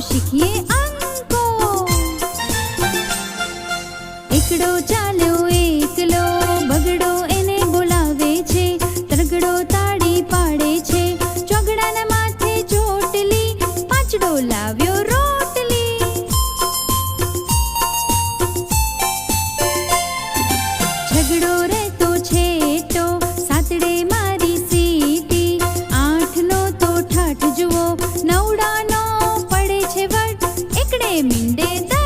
શીખીએ અંકો. એકડો ચાલ્યો, એકલો બગડો એને બોલાવે છે. તરગડો તાળી પાડે છે. ચોગડાના માથે ચોટલી, પાંચડો લાવ્યો રોટલી. રહેતો છે તો સાતડે મારી સીટી. આઠ નો તો ઠાઠ જુઓ, નવડાનો മിണ്ടേ മിണ്ടേ